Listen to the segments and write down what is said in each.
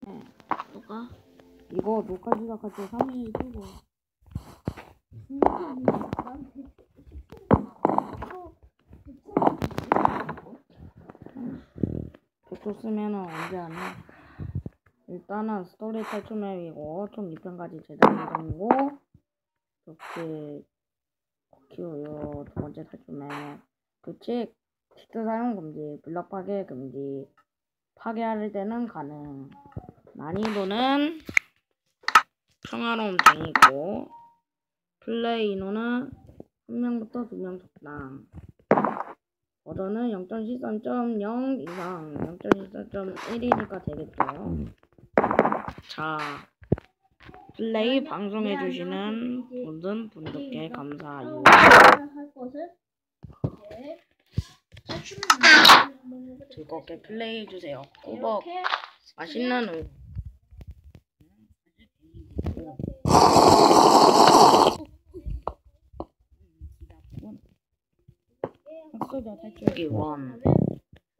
뭐가? 이거 녹화 시작할 때 3일 뜨고. 백조 쓰면은 언제 하냐 일단은 스토리 탈출 맵이고 총 2편까지 제작 예정이고 이렇게 키워요. 두 번째 탈출 맵 규칙 치트 사용 금지 블럭 파괴 금지. 파괴할 때는 가능 난이도는 평화로움 중이고 플레이 인원은 한 명부터 두명 적당. 버전은 0.13.0 이상 0.14.1이니까 되겠죠. 자 플레이 방송해주시는 모든 분들께 탈출을 한번 해보도록 즐겁게 플레이해주세요. 꾸벅 맛있는 우 학교자 탈출기 원.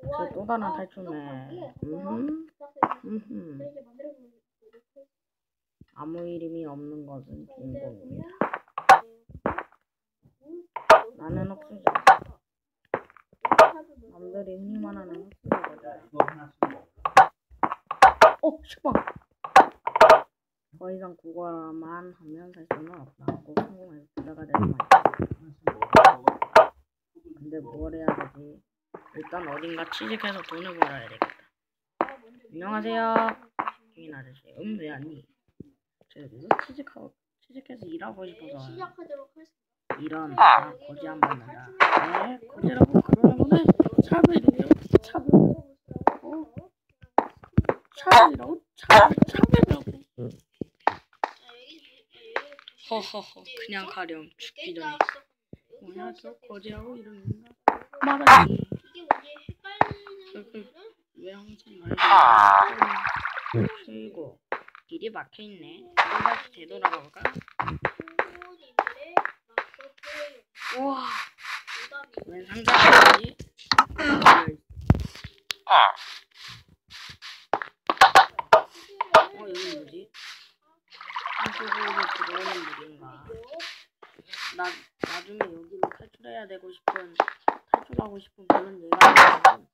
저 또 다른 탈출매. 음. 음. 아무 이름이 없는 것은 주인공입니다. 나는 흑수저. 남들이 흔히 말하는 흑수저거든. 어, 식빵. 더 이상 국어만 하면 살 수는 없다. 꼭 성공해서 부자가 되는 말이야. 근데 뭘 해야 되지? 일단 어딘가 취직해서 돈을 벌어야 되겠다. 안녕하세요. 김인 아저씨. 음, 왜 아니? 저 여기서 취직하고, 취직해서 일하고 싶어서 시작하도록 하겠습니다. 이런 아, 거지 한번 나다. 네, 거지라고 그러는 거는 차별이에요. 차별. 어? 차별이라고? 차별, 차별이라고. 허허허, 그냥 가렴. 죽기 전에. 뭐야, 저 거지라고 이러는가? 말하지. 이게 뭐지? 헷갈리는 그, 거는 왜 항상 말해? 그리고 길이 막혀있네. 이거 다시 되돌아가 볼까? 우와, 부담이 웬 상자지? 어, 여기 뭐지? 한쪽으로 들어오는 물인가? 나, 나중에 여기로 탈출해야 되고 싶은, 탈출하고 싶은 그런 얘가 있거든.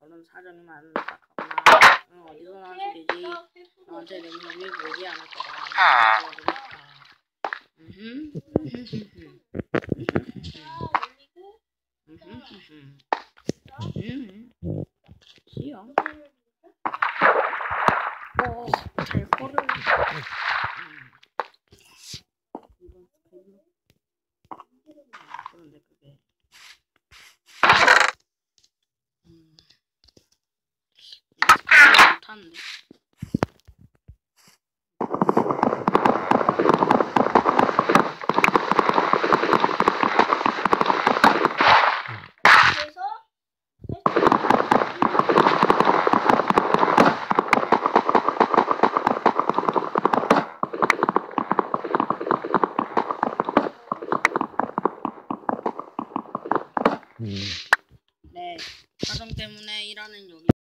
저런 사정이 만딱하구나. 응, 어디서 나온 소리지? 너한테 내 놈이 보이지 않을 거다. 시험. 어, 잘 탔는데. 음. 네, 가정 때문에 일하는 요리.